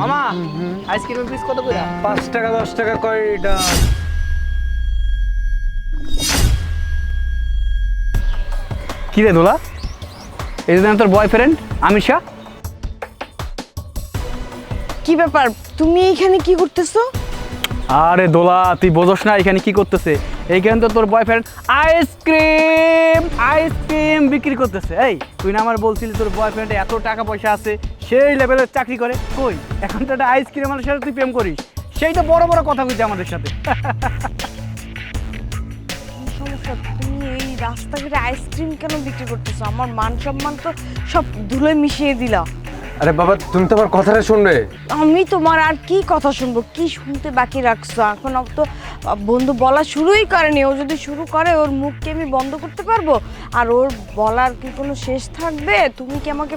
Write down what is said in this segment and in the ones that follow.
মামা আইসক্রিমের পিস কত করে? পাঁচ টাকা দশ টাকা কয়টা কি রে দোলা? এই যে তোর বয়ফ্রেন্ড আমিশা কি ব্যাপার? তুমি এখানে কি করতেছো? আরে দোলা, তুই বোঝস না এখানে কি করতেছে? এইখানে তো তোর বয়ফ্রেন্ড আইসক্রিম আইসক্রিম বিক্রি করতেছে। এই, তুই না আমার বলছিলি তোর বয়ফ্রেন্ডে এত টাকা পয়সা আছে, সেই লেভেলের চাকরি করে। কই, এখন তো একটা আইসক্রিমের সাথে তুই প্রেম করিস। সেই তো বড় বড় কথা বলছে আমাদের সাথে। তুমি এই রাস্তাঘাটে আইসক্রিম কেন বিক্রি করতেছো? আমার মান সম্মান তো সব ধুলোয় মিশিয়ে দিলা। আরে বাবা তুমি তো আমার কথাটা শুনবে। আমি তোমার আর কি কথা শুনব? কি শুনতে বাকি রাখছো? এখন অব তো বন্ধু বলা শুরুই করেনি। ও যদি শুরু করে ওর মুখকে আমি বন্ধ করতে পারব? আর ওর বলার কি কোনো শেষ থাকবে? তুমি কি আমাকে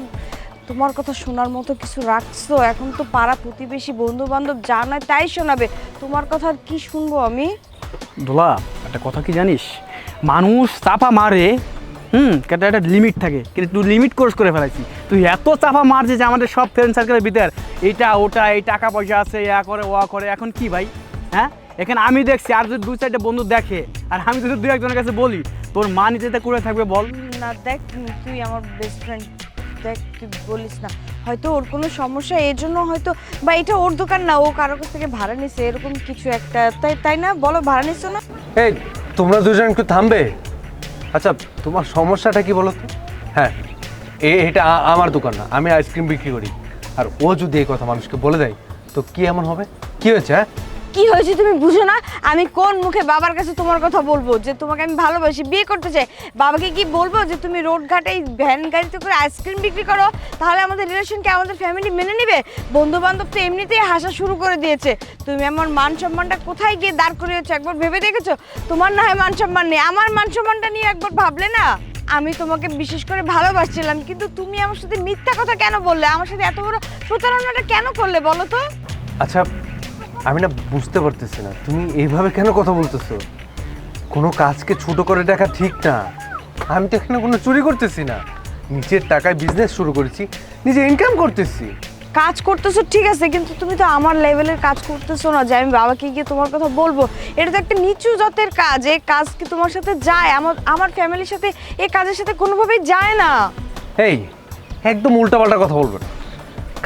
তোমার কথা শোনার মতো কিছু রাখছো? এখন তো পাড়া প্রতিবেশী বন্ধু বান্ধব যা নয় তাই শোনাবে। তোমার কথা আর কি শুনব আমি? দোলা একটা কথা কি জানিস? মানুষ চাপা মারে হুম একটা একটা লিমিট থাকে। কিন্তু তুই লিমিট কোর্স করে ফেলাইছি। তুই এত চাপা মারছে যে আমাদের সব ফ্রেন্ড সার্কেলের ভিতর এটা ওটা এই টাকা পয়সা আছে ইয়া করে ওয়া করে এখন কি ভাই? হ্যাঁ? এখানে আমি দেখছি আর যদি দুই চারটে বন্ধু দেখে আর আমি যদি দু একজনের কাছে বলি তোর মা নিজেতে করে থাকবে বল। না দেখ তুই আমার বেস্ট ফ্রেন্ড দেখ তুই বলিস না। হয়তো ওর কোনো সমস্যা এই জন্য হয়তো বা এটা ওর দোকান না ও কারও কাছ থেকে ভাড়া নিছে এরকম কিছু একটা। তাই তাই না? বলো ভাড়া নিছো না? এই তোমরা দুজন একটু থামবে? আচ্ছা তোমার সমস্যাটা কি বলো তো? হ্যাঁ এ, এটা আমার দোকান না, আমি আইসক্রিম বিক্রি করি। আর ও যদি এই কথা মানুষকে বলে দেয়, তো কি এমন হবে? কি হয়েছে হ্যাঁ? কি হয়েছে তুমি বুঝো না? আমি কোন মুখে বাবার কাছে তোমার কথা বলব? যে তোমাকে আমি ভালোবাসি, বিয়ে করতে চাই। বাবাকে কি বলব যে তুমি রোড ঘাটে এই ভ্যান গাড়িতে করে আইসক্রিম বিক্রি করো? তাহলে আমাদের রিলেশনকে আমাদের ফ্যামিলি মেনে নেবে? বন্ধু বান্ধব তো এমনিতেই হাসা শুরু করে দিয়েছে। তুমি আমার মান সম্মানটা কোথায় গিয়ে দাঁড় করিয়েছো? একবার ভেবে দেখেছ? তোমার না হয় মান সম্মান নেই। আমার মান সম্মানটা নিয়ে একবার ভাবলে না? আমি তোমাকে বিশেষ করে ভালোবাসছিলাম, কিন্তু তুমি আমার সাথে মিথ্যা কথা কেন বললে? আমার সাথে এত বড় প্রতারণাটা কেন করলে বলো তো? আচ্ছা আমি না বুঝতে পারতেছি না। তুমি এইভাবে কেন কথা বলতেছো? কোনো কাজকে ছোট করে দেখা ঠিক না। আমি তো এখানে কোনো চুরি করতেছি না। নিজের টাকায় বিজনেস শুরু করেছি নিজে ইনকাম করতেছি। কাজ করতেছো ঠিক আছে কিন্তু তুমি তো আমার লেভেলের কাজ করতেছো না। যে আমি বাবাকে গিয়ে তোমার কথা বলব এটা তো একটা নিচু জাতের কাজ। এই কাজ কি তোমার সাথে যায়? আমার আমার ফ্যামিলির সাথে এই কাজের সাথে কোনোভাবেই যায় না। এই একদম উল্টাপাল্টা কথা বলবে না।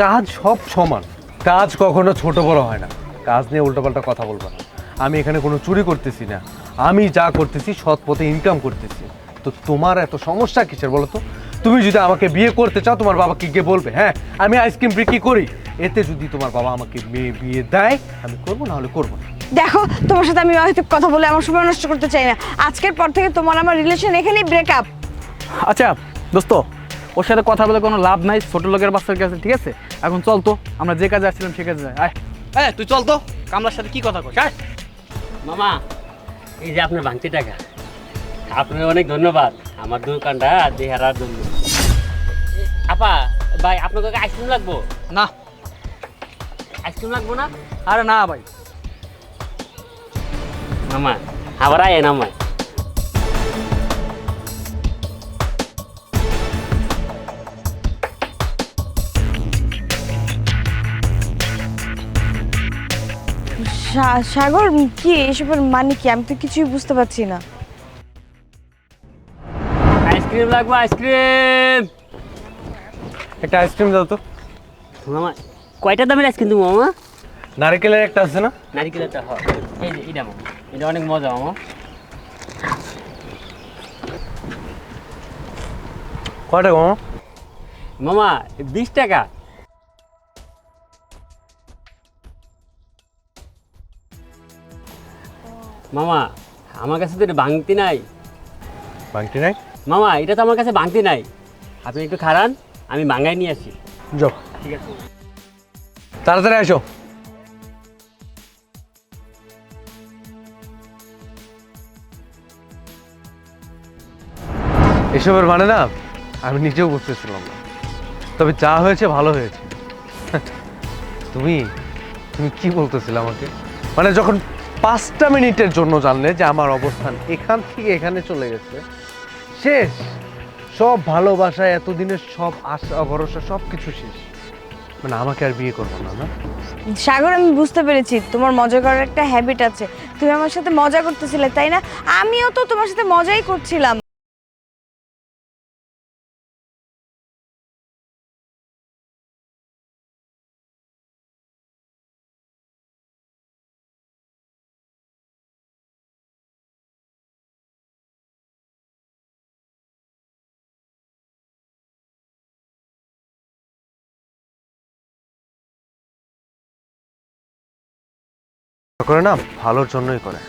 কাজ সব সমান। কাজ কখনো ছোট বড় হয় না। কাজ নিয়ে উল্টোপাল্টা কথা বলব না। আমি এখানে কোনো চুরি করতেছি না। আমি যা করতেছি সৎ পথে ইনকাম করতেছি। তো তোমার এত সমস্যা কিসের বলো তো? তুমি যদি আমাকে বিয়ে করতে চাও তোমার বাবাকে গিয়ে বলবে হ্যাঁ? আমি আইসক্রিম বিক্রি করি। এতে যদি তোমার বাবা আমাকে মেয়ে বিয়ে দেয় আমি করব না হলে করব না। দেখো তোমার সাথে আমি হয়তো কথা বলে আমার সময় নষ্ট করতে চাই না। আজকের পর থেকে তোমার আমার রিলেশন এখানেই ব্রেকআপ আচ্ছা দোস্ত ওর সাথে কথা বলে কোনো লাভ নাই। ছোট লোকের বাচ্চার কাছে ঠিক আছে? এখন চল তো আমরা যে কাজে আসছিলাম সে কাজে যাই। আয়। হ্যাঁ তুই চল তো কামলার সাথে কি কথা কস? আয় মামা এই যে আপনার ভাঙতি টাকা আপনার অনেক ধন্যবাদ আমার দোকানটা দেহারার জন্য। আপা ভাই আপনার কাছে আইসক্রিম লাগবো? না। আইসক্রিম লাগবো না? আরে না ভাই। মামা আবার আয়েন আমায় সা- সাগর কি এসবের মানে কি? আমি তো কিছুই বুঝতে পারছি না। আইসক্রিম লাগবো আইসক্রিম! একটা আইসক্রিম দাও তো। মামা কয়টা দামের আইসক্রিম তুমি মামা? নারকেলের একটা আছে না? নারিকেলটা হয়। এই যে এটা মামা এটা অনেক মজা মামা। কয়টা গো মামা বিশ টাকা। মামা আমার কাছে তো এটা বাংতি নাই। বাংতি নাই? মামা এটা তো আমার কাছে বাংতি নাই। আপনি একটু খারান আমি ভাঙাই নিয়ে আসি। যাও। ঠিক আছে। তাড়াতাড়ি আসো। এসবের মানে না আমি নিজেও বুঝতেছিলাম না। তবে যা হয়েছে ভালো হয়েছে। তুমি তুমি কি বলতেছিলে আমাকে? মানে যখন পাঁচটা মিনিটের জন্য জানলে যে আমার অবস্থান এখান থেকে এখানে চলে গেছে। শেষ। সব ভালোবাসা, এতদিনের সব আশা, ভরসা সব কিছু শেষ। মানে আমাকে আর বিয়ে করব না না? সাগর, আমি বুঝতে পেরেছি, তোমার মজা করার একটা হ্যাবিট আছে। তুমি আমার সাথে মজা করতেছিলে, তাই না? আমিও তো তোমার সাথে মজাই করছিলাম। করে না, ভালোর জন্যই করে।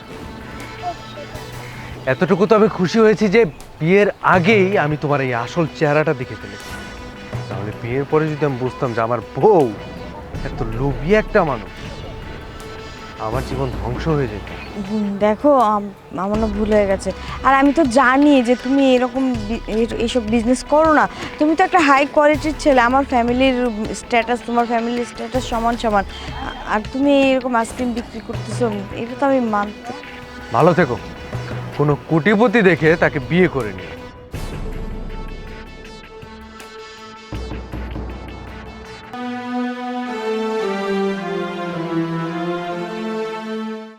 এতটুকু তো আমি খুশি হয়েছি যে বিয়ের আগেই আমি তোমার এই আসল চেহারাটা দেখে ফেলেছি। তাহলে বিয়ের পরে যদি আমি বুঝতাম যে আমার বউ এত লোভী একটা মানুষ আমার জীবন ধ্বংস হয়ে যেত। দেখো আম- আমার না ভুল হয়ে গেছে। আর আমি তো জানি যে তুমি এরকম বি- এইসব বিজনেস করো না। তুমি তো একটা হাই কোয়ালিটির ছেলে আমার ফ্যামিলির স্ট্যাটাস তোমার ফ্যামিলির স্ট্যাটাস সমান সমান। আ- আর তুমি এরকম আইসক্রিম বিক্রি করতেছো এটা তো আমি মানতে ভালো থেকো। কোনো কোটিপতি দেখে তাকে বিয়ে করে নিও।